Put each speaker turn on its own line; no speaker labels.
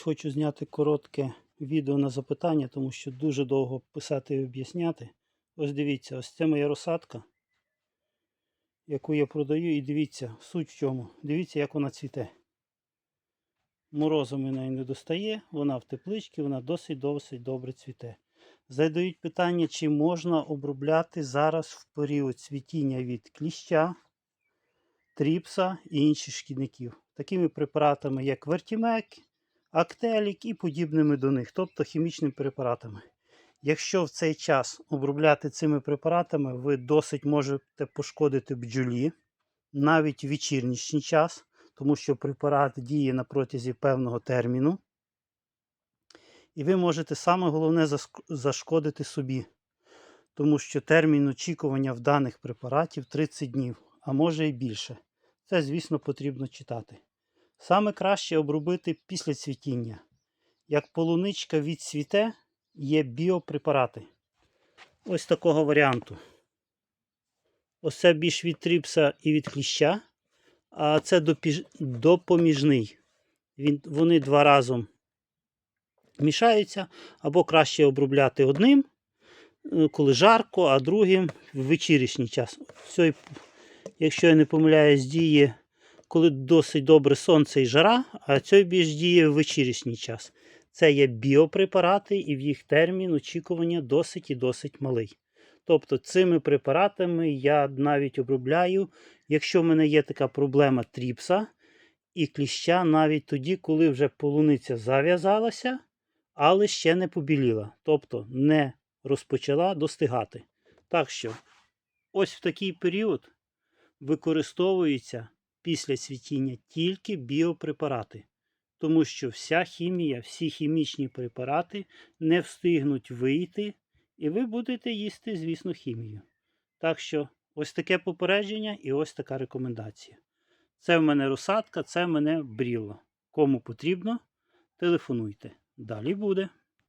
Хочу зняти коротке відео на запитання, тому що дуже довго писати і об'ясняти. Ось дивіться, ось це моя розсадка, яку я продаю, і дивіться, суть в чому. Дивіться, як вона цвіте. Морозом вона і не достає, вона в тепличці, вона досить досить добре цвіте. Задають питання, чи можна обробляти зараз в період цвітіння від кліща, тріпса і інших шкідників. Такими препаратами, як вертімек, актелік і подібними до них, тобто хімічними препаратами. Якщо в цей час обробляти цими препаратами, ви досить можете пошкодити бджолі навіть в вечірнішній час, тому що препарат діє на протязі певного терміну. І ви можете саме головне зашкодити собі, тому що термін очікування в даних препаратів 30 днів, а може і більше. Це, звісно, потрібно читати. Саме краще обробити після цвітіння. Як полуничка відцвіте, є біопрепарати. Ось такого варіанту. Ось це більш від тріпса і від кліща, а це допоміжний. Він, вони два разом мішаються, або краще обробляти одним, е, коли жарко, а другим в вечірній час. Цей, якщо я не помиляюсь, діє, коли досить добре сонце і жара, а цей більш діє в вечірній час. Це є біопрепарати, і в їх термін очікування досить і досить малий. Тобто цими препаратами я навіть обробляю, якщо в мене є така проблема тріпса і кліща, навіть тоді, коли вже полуниця зав'язалася, але ще не побіліла, тобто не розпочала достигати. Так що, ось в такий період використовуються після цвітіння тільки біопрепарати, тому що вся хімія, всі хімічні препарати не встигнуть вийти, і ви будете їсти, звісно, хімію. Так що, ось таке попередження і ось така рекомендація. Це в мене розсадка, це в мене брілло. Кому потрібно, телефонуйте. Далі буде.